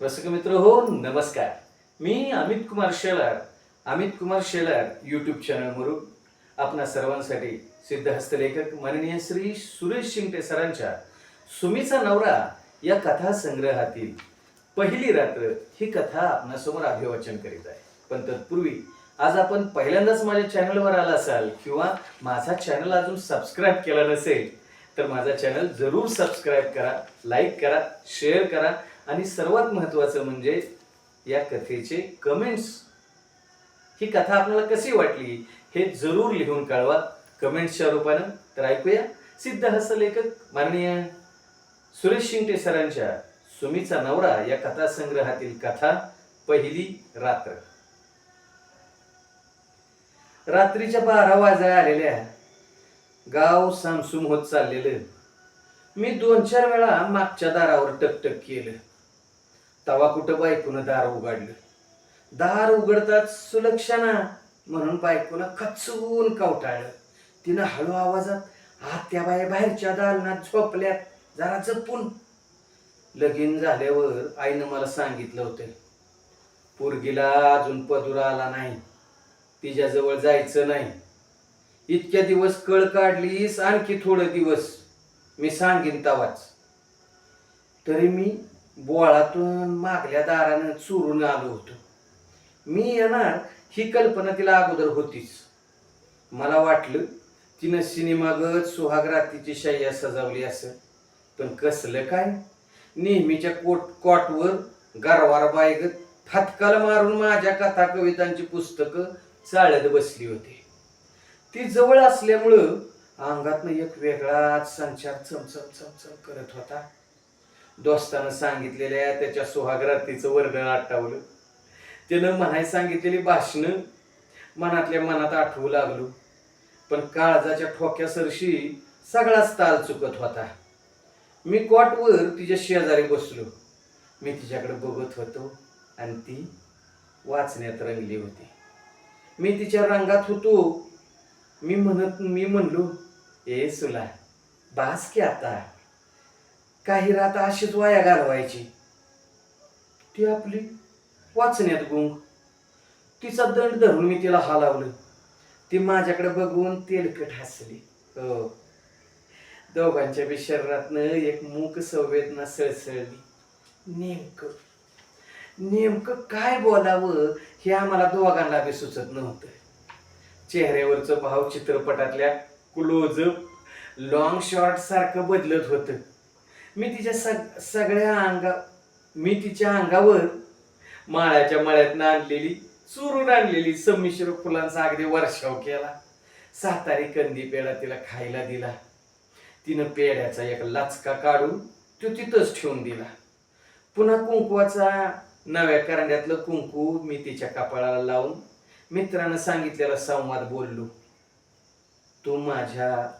रसिक मित्र हो नमस्कार. मी अमित कुमार शेलार. अमित कुमार शेलार यूट्यूब चॅनलवरून आपणा सर्वांसाठी सिद्धहस्त लेखक माननीय श्री सुरेश शिंगटे सरांच्या सुमीचा नवरा या कथा संग्रहातील पहिली रात्र ही कथा आपणासमोर अभिवाचन करीत आहे. पण तत्पूर्वी आज आपण पहिल्यांदाच माझ्या चॅनलवर आला असाल किंवा माझा चॅनल अजून सबस्क्राईब केला नसेल तर माझा चॅनल जरूर सबस्क्राईब करा लाईक करा शेअर करा आणि सर्वात महत्त्वाचं म्हणजे या कथेचे कमेंट्स ही कथा आपल्याला कशी वाटली हे जरूर लिहून कळवा कमेंट्सच्या रूपानं तर ऐकूया. सिद्धहस्त लेखक माननीय सुरेश शिंगटे सरांच्या सुमीचा नवरा या कथासंग्रहातील कथा पहिली रात्र. रात्रीच्या बारा वाजाय आलेल्या गाव सामसूम होत चाललेलं. मी दोन चार वेळा मागच्या दारावर टकटक केलं. तवा कुठं बायकोनं दार उघडलं? दार उघडताच सुलक्षणा म्हणून बायकोनं खचून कवटाळलं. तिनं हळू आवाजात आत्या बाया बाहेरच्या दालनात झोपल्यात जरा जपून. लगीन झाल्यावर आईनं मला सांगितलं होतं पोरगीला अजून पदुरा आला नाही तिच्याजवळ जायचं नाही. इतक्या दिवस कळ काढलीस आणखी थोडं दिवस. मी सांगीन तवाच. तरी मी बोळातून मागल्या दारानं चुरून आलो होतो. मी येणार ही कल्पना तिला अगोदर होतीच. मला वाटलं तिनं सिनेमागत सुहागरातीची शय्या सजावली असं. पण कसलं काय? नेहमीच्या कोट कॉटवर गारवार बायगत फटकाला मारून माझ्या कथा कवितांची पुस्तकं चाळत बसली होती. ती जवळ असल्यामुळं अंगातनं एक वेगळाच संचार चमचम चमचम करत होता. दोस्तानं सांगितलेल्या त्याच्या सुहागरातीचं वर्णन आठवलं. त्यानं म्हणाय सांगितलेली भाषणं मनातल्या मनात आठवू लागलो. पण काळजाच्या ठोक्यासरशी सगळाच ताल चुकत होता. मी कॉटवर तिच्या शेजारी बसलो. मी तिच्याकडे बघत होतो आणि ती वाचण्यात रंगली होती. मी तिच्या रंगात होतो. मी म्हणत मी म्हणलो ए सुला बास की आता? काही रात अशीच वाया घालवायची. ती आपली वाचण्यात गुंग. तिचा दंड धरून मी तिला हालावलं. ती माझ्याकडे बघून तेलकट हसली. हो. दोघांच्या बी शरीरातनं एक मूक संवेदना सळसळली. नेमकं नेमकं काय बोलावं हे आम्हाला दोघांना बी सुचत नव्हतं. चेहऱ्यावरचं भाव चित्रपटातल्या क्लोजअप लॉंग शॉर्ट सारखं बदलत होतं. मी तिच्या सग सगळ्या अंगा मी तिच्या अंगावर माळ्याच्या मळ्यातनं आणलेली चुरून आणलेली संमिश्र फुलांचा अगदी वर्षाव केला. सातारी कंदी पेढा तिला खायला दिला. तिनं पेढ्याचा एक लाचका काढून तो तिथंच ठेवून दिला. पुन्हा कुंकवाचा नव्या करंड्यातलं कुंकू मी तिच्या कपाळाला लावून मित्रानं सांगितलेला संवाद बोललो. तू माझ्या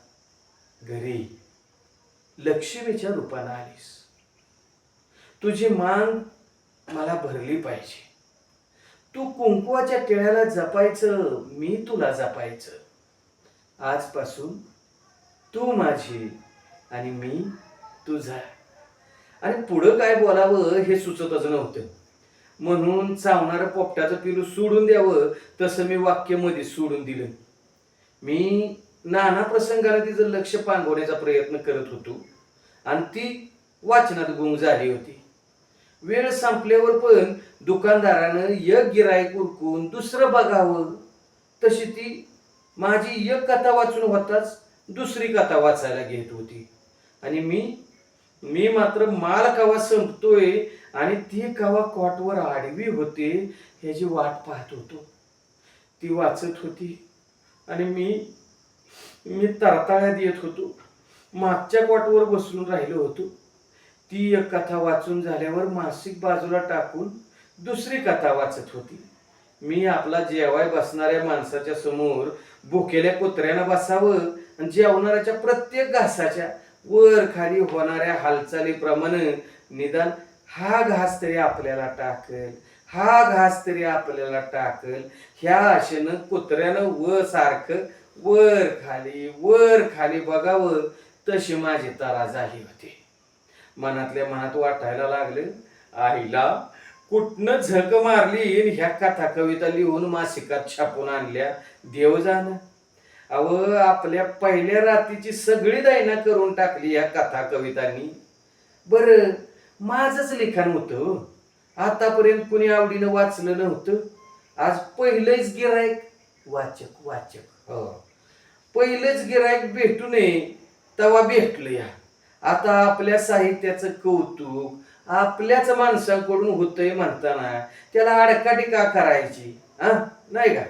घरी लक्ष्मीच्या रूपानं आलीस. तुझी मांग मला भरली पाहिजे. तू कुंकुवाच्या टिळ्याला जपायचं मी तुला जपायचं. आजपासून तू माझी आणि मी तुझा. आणि पुढं काय बोलावं हे सुचतच नव्हतं म्हणून चावणारं पोपटाचं पिलू सोडून द्यावं तसं मी वाक्यमध्ये सोडून दिलं. मी नाना प्रसंगाला तिचं लक्ष पांगवण्याचा प्रयत्न करत होतो. आणि ती वाचनात गुंग झाली होती. वेळ संपल्यावर पण दुकानदारानं एक गिरायक उरकून दुसरं बघावं. तशी ती माझी एक कथा वाचून होताच दुसरी कथा वाचायला घेत होती. आणि मी मी मात्र माल कवा संपतोय आणि ती कवा कॉटवर आडवी होते ह्याची वाट पाहत होतो. ती वाचत होती. आणि मी मी तरताळ्यात येत होतो. मागच्या कॉटवर बसून राहिलो होतो. ती एक कथा वाचून झाल्यावर मासिक बाजूला टाकून दुसरी कथा वाचत होती. मी आपला जेवाय बसणाऱ्या माणसाच्या समोर भुकेल्या कुत्र्यानं बसावं आणि जेवणाऱ्याच्या प्रत्येक घासाच्या वर खाली होणाऱ्या हालचालीप्रमाणे निदान हा घास तरी आपल्याला टाकल हा घास तरी आपल्याला टाकल. ह्या आशेनं कुत्र्यानं व सारखं वर खाली वर खाली बघावं तशी माझी तरा झाली होती. मनातल्या मनात वाटायला लागलं आईला कुठनं झक मारली ह्या कथा कविता लिहून मासिकात छापून आणल्या? देव जाण. अव आपल्या पहिल्या रात्रीची सगळी दैना करून टाकली या कथा कवितांनी. बर माझंच लिखाण होतं. आतापर्यंत कुणी आवडीनं वाचलं नव्हतं. आज पहिलंच गिरायक वाचक वाचक. हो. पहिलंच गिरायक भेटू नये तवा भेटलं या आता आपल्या साहित्याचं कौतुक आपल्याच माणसांकडून होतंय म्हणताना त्याला आडकाठी का करायची? हा? नाही का?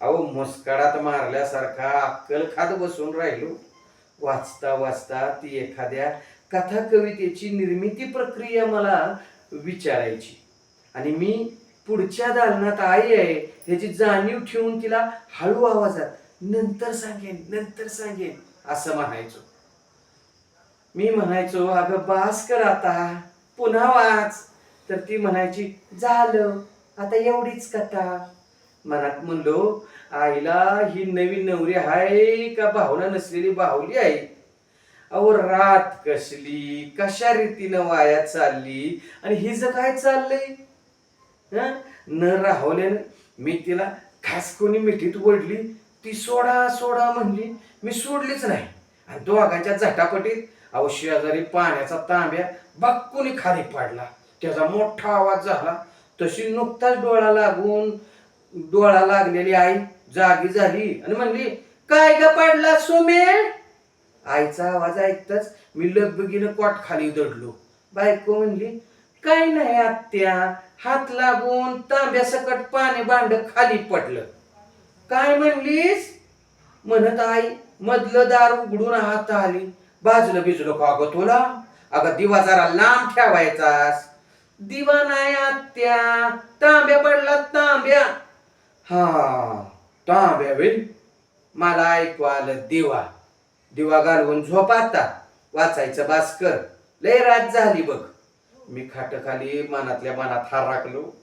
अहो मुस्काडात मारल्यासारखा अक्कल खात बसून राहिलो. वाचता वाचता ती एखाद्या कथा कवितेची निर्मिती प्रक्रिया मला विचारायची. आणि मी पुढच्या दालनात आई आहे ह्याची जाणीव ठेवून तिला हळू आवाजात नंतर सांगेन नंतर सांगेन असं म्हणायचो. मी म्हणायचो अगं बास कर आता पुन्हा वाच. तर ती म्हणायची झालं आता एवढीच कथा. मनात म्हणलो आईला ही नवीन नवरी आहे का भावना नसलेली बाहुली आहे अहो रात कसली कशा रीतीनं वाया चालली आणि हिचं काय चाललंय? हं? न राहवल्यानं मी तिला खास कोणी मिठीत ओढली ती सोडा सोडा म्हणली मी सोडलीच नाही. आणि दोघांच्या झटापटीत अहो शेजारी पाण्याचा तांब्या बक्कुनी खाली पाडला. त्याचा मोठा आवाज झाला. तशी नुकताच डोळा लागून डोळा लागलेली आई जागी झाली आणि म्हणली काय ग पाडला सुमे आईचा आवाज ऐकताच मी लगबगीनं कॉट खाली दडलो. बायको म्हणली काय नाही आत्या हात लागून तांब्यासकट पाणी भांड खाली पडलं. काय म्हणलीस? म्हणत आई मधलं दार उघडून हात आली. बाजलं बिजलं का अगं तुला? अगं दिवा जरा लांब ठेवायचास. दिवा नाही आत्या. तांब्या पडला तांब्या. हा तांब्या वे मला ऐकू आलं दिवा. दिवा घालवून झोप आता. वाचायचं भास्कर लय रात झाली बघ. मी खाटखाली मनातल्या मनात हार राखलो.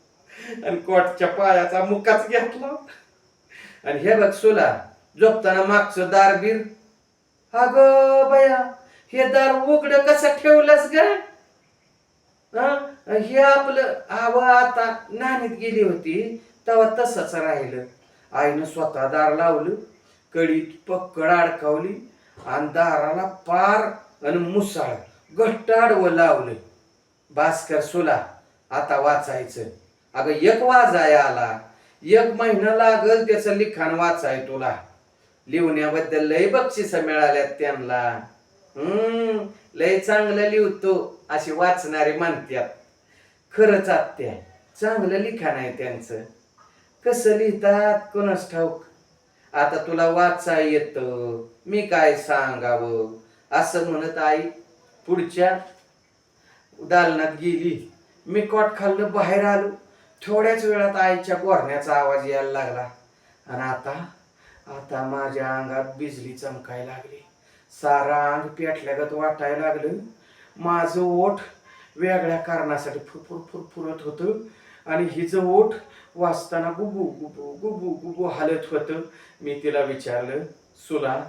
आणि कोटच्या पायाचा मुकाच घेतला. आणि हे बघ सोला झोपताना मागचं दार बीर. ग बया हे दार उघड कसं ठेवलंस ग? हे? आपलं आव आता नाणीत गेली होती तेव्हा तसंच राहिलं. आईनं स्वतः दार लावलं कडीत पक्कड अडकावली आणि दाराला पार आणि मुसाळ घट्ट आडवं लावलं. भास्कर सुला आता वाचायचं. अगं एक वाजाय आला. एक महिना लागल त्याचं लिखाण वाचाय तुला. लिहिण्याबद्दल लय बक्षिस मिळाल्यात त्यांना. हम्म लय चांगलं लिहतो अशी वाचणारे म्हणतात खरंच आत्या चांगलं लिखाण आहे त्यांचं. कसं लिहितात कोणास ठाऊक? आता तुला वाचा येत मी काय सांगावं? असं म्हणत आई पुढच्या दालनात गेली. मी कॉट खाल्लं बाहेर आलो. थोड्याच वेळात आईच्या गोरण्याचा आवाज यायला लागला. आणि आता आता माझ्या अंगात बिजली चमकायला लागली. सारा अंग पेटल्यागत वाटायला लागलं. माझं ओठ वेगळ्या कारणासाठी फुरफुर फुरफुरत होतं. आणि हिचं ओठ वाचताना गुबू गुबू गुबू गुबू हालत होतं. मी तिला विचारलं सुला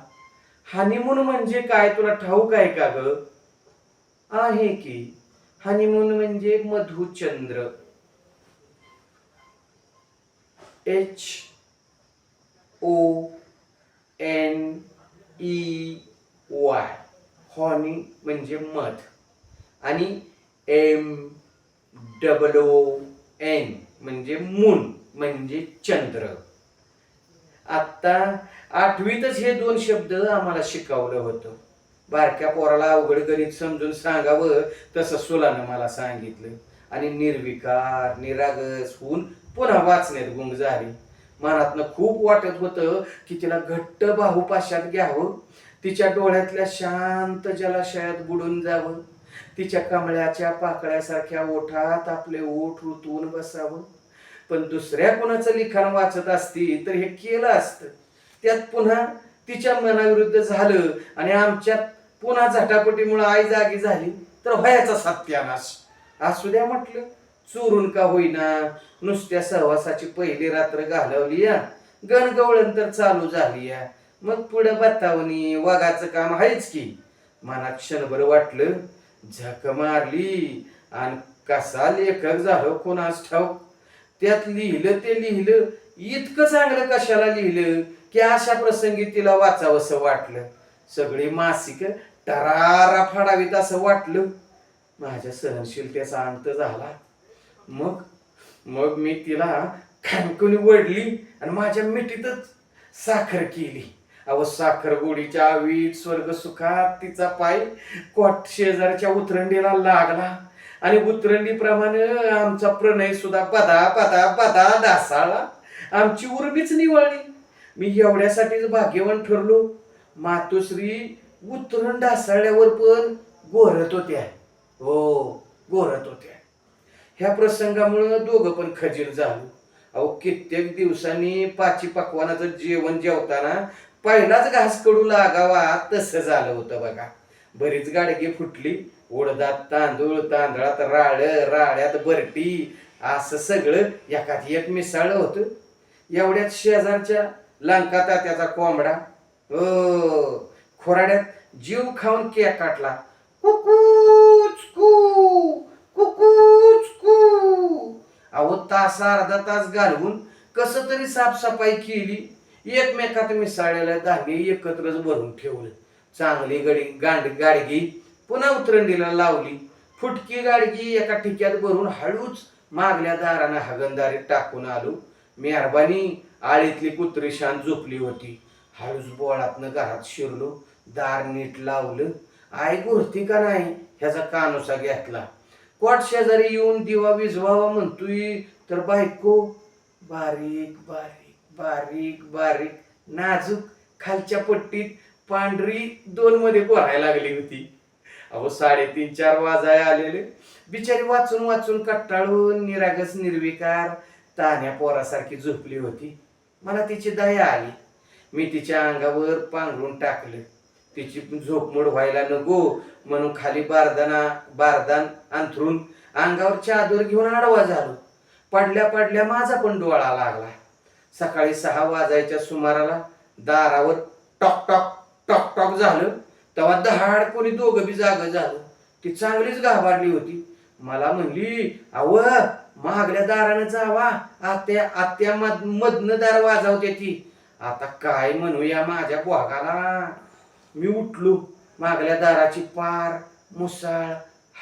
हनीमून म्हणजे काय? तुला ठाऊक आहे का ग? आहे की. हनीमून म्हणजे Madhuchandra. H O N E Y honey म्हणजे मध. आणि एम डबल ओ एन म्हणजे मून म्हणजे चंद्र. आत्ता आठवीतच हे दोन शब्द आम्हाला शिकवलं होतं. बारक्या पोराला अवघड गणित समजून सांगावं तसं सुलानं मला सांगितलं. आणि निर्विकार निरागस होऊन पुन्हा वाचण्यात गुंग झाली. मनातनं खूप वाटत होतं की तिला घट्ट बाहुपाशात घ्यावं. तिच्या डोळ्यातल्या शांत जलाशयात बुडून जावं. तिच्या कमळ्याच्या पाकळ्यासारख्या ओठात आपले ओठ रुतून बसावं. पण दुसऱ्या कुणाचं लिखाण वाचत असती तर हे केलं असतं. त्यात पुन्हा तिच्या मनाविरुद्ध झालं आणि आमच्यात पुन्हा झटापटीमुळे आई जागी झाली. तर व्हायचा सत्यानाश. असू द्या म्हटलं. चोरून का होईना? नुसत्या सहवासाची पहिली रात्र घालवली या. गणगवळण तर चालू झाली या. मग पुढं बतावणी वाघाचं काम आहेच की. मनात क्षणभर वाटलं झक मारली आणि कसा लेखक झालो कोणास ठाऊक. त्यात लिहिलं ते लिहिलं इतकं चांगलं कशाला लिहिलं की अशा प्रसंगी तिला वाचावंसं वाटलं. सगळी मासिक टरारा फाडावीत असं वाटलं. माझ्या सहनशीलतेचा अंत झाला. मग मग मी तिला खानकुनी वडली आणि माझ्या मिठीतच साखर केली. अव साखर गोडीच्या आवीत स्वर्ग सुखात तिचा पाय कोट शेजारच्या उतरंडीला लागला. आणि उतरंडीप्रमाणे आमचा प्रणय सुद्धा पदा पदा पदा ढासाळला. आमची उर्मीच निवळली. मी एवढ्यासाठीच भाग्यवान ठरलो. मातोश्री उतरण ढासाळल्यावर पण गोरत होत्या. हो गोरत होत्या. ह्या प्रसंगामुळं दोघं पण खजीर झालो. अहो कित्येक दिवसांनी पाची पकवानाचं जेवण जेवताना पहिलाच घास कडू लागावा तसं झालं होतं बघा. बरीच गाडगी फुटली. उडदात तांदूळ तांदळात राळ राळ्यात बरटी असं सगळं एकात एक मिसळलं होतं. एवढ्यात शेजारच्या लंका तात्याचा कोंबडा हो खोराड्यात जीव खाऊन केक काटला. कुकूच कू कुकूच. अहो तासा अर्धा तास घालवून कस तरी साफसफाई केली. एकमेकात मिसळलेलं धान्य एकत्रच भरून ठेवलं. चांगली गडी गांड गाडगी पुन्हा उतरंडीला लावली. फुटकी गाडगी एका ठिक्यात भरून हळूच मागल्या दारानं हगनदारीत टाकून आलो. मेहरबानी आळीतली कुत्री शान झोपली होती. हळूच बोळातनं घरात शिरलो. दार नीट लावलं. आई गुरती का नाही? ह्याचा कानुसा घेतला. कोट शेजारी येऊन दिवा विजवावा म्हणतोय. तर बायको बारीक बारीक बारीक बारीक नाजूक खालच्या पट्टीत पांढरी दोन मध्ये पोहायला लागली होती. अहो साडेतीन चार वाजाय आलेले. बिचारी वाचून वाचून कट्टाळून निरागस निर्विकार तान्या पोरासारखी झोपली होती. मला तिची दया आली. मी तिच्या अंगावर पांघरून टाकलं. तिची झोपमोड व्हायला नको म्हणून खाली बारदाना बारदान अंथरून अंगावर चादर घेऊन आडवा झालो. पडल्या पडल्या माझा पण डोळा लागला. सकाळी सहा वाजायच्या सुमाराला दारावर टॉक टॉक टॉक टॉक झालं. तेव्हा दहाड कोणी दोघं बी जाग झालं. ती चांगलीच घाबरली होती. मला म्हणली आव महागड्या दारानं जावा. आत्या आत्या मध मधनं दार वाजवते ती. आता काय म्हणूया माझ्या बोगाला मी उठलो मागल्या दाराची पार मुसाळ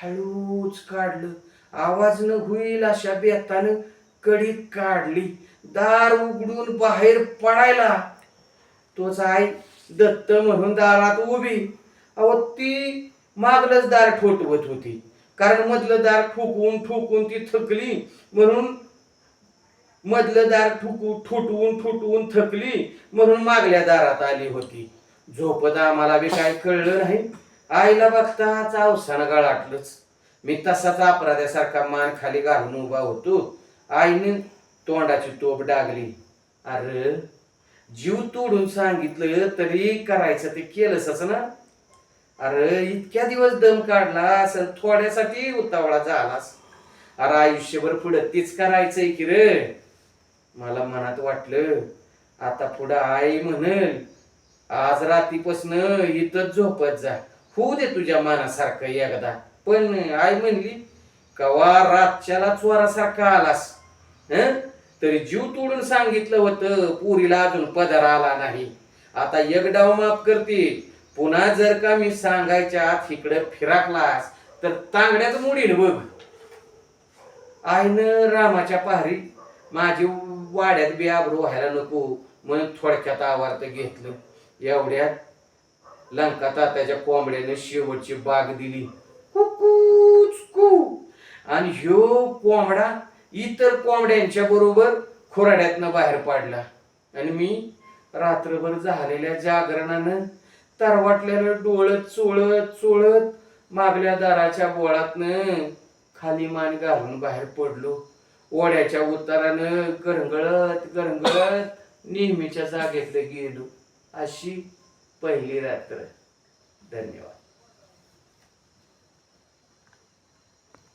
हळूच काढलं. आवाज न होईल अशा बेतानं कडी काढली. दार उघडून बाहेर पडायला. तोच आई दत्त म्हणून दारात उभी. अहो ती मागलंच दार ठोठवत होती. कारण मधलं दार ठोकवून ठोकून ती थकली. म्हणून मधलं दार ठुकू ठुटवून ठुटवून थकली. म्हणून मागल्या दारात आली होती. झोपत आम्हाला बी काय कळलं नाही. आईला बघताच अवसान गळाटलंच. मी तसाच अपराध्यासारखा मान खाली घालून उभा होतो. आईने तोंडाची तोप डागली. अरे जीव तोडून सांगितलं तरी करायचं ते केलंसच ना. अरे इतक्या दिवस दम काढला असं थोड्यासाठी उतावळा झालास. अरे आयुष्यभर पुढं तीच करायचंय की रे. मला मनात वाटलं आता पुढं आई म्हणल आज रात्रीपासनं इथंच झोपत जा. होऊ दे तुझ्या मनासारखं एकदा. पण आई म्हणली कवा रातच्याला चोरासारखा आलास? हं? तरी जीव तोडून सांगितलं होतं पुरीला अजून पदर आला नाही. आता एक डाव माफ करते पुन्हा जर का मी सांगायच्या आत इकडं फिराकलास तर तांगड्याच मुडील बघ. आईनं रामाच्या पहारी माझी वाड्यात बी आबरू व्हायला नको म्हणून थोडक्यात आवार्त घेतलं. एवढ्यात लंका तात्याच्या कोंबड्याने शेवटची बाग दिली. कुकूच कू. आणि ह्यो कोंबडा इतर कोंबड्यांच्या बरोबर खोराड्यातनं बाहेर पडला. आणि मी रात्रभर झालेल्या जागरणानं तरवाटलेलं डोळत चोळत चोळत मागल्या दाराच्या बोळातनं खाली मान घालून बाहेर पडलो. ओढ्याच्या उतारानं गरंगळत गरंगळत नेहमीच्या जागेतलं गेलो. अशी पहिली रात्र. धन्यवाद.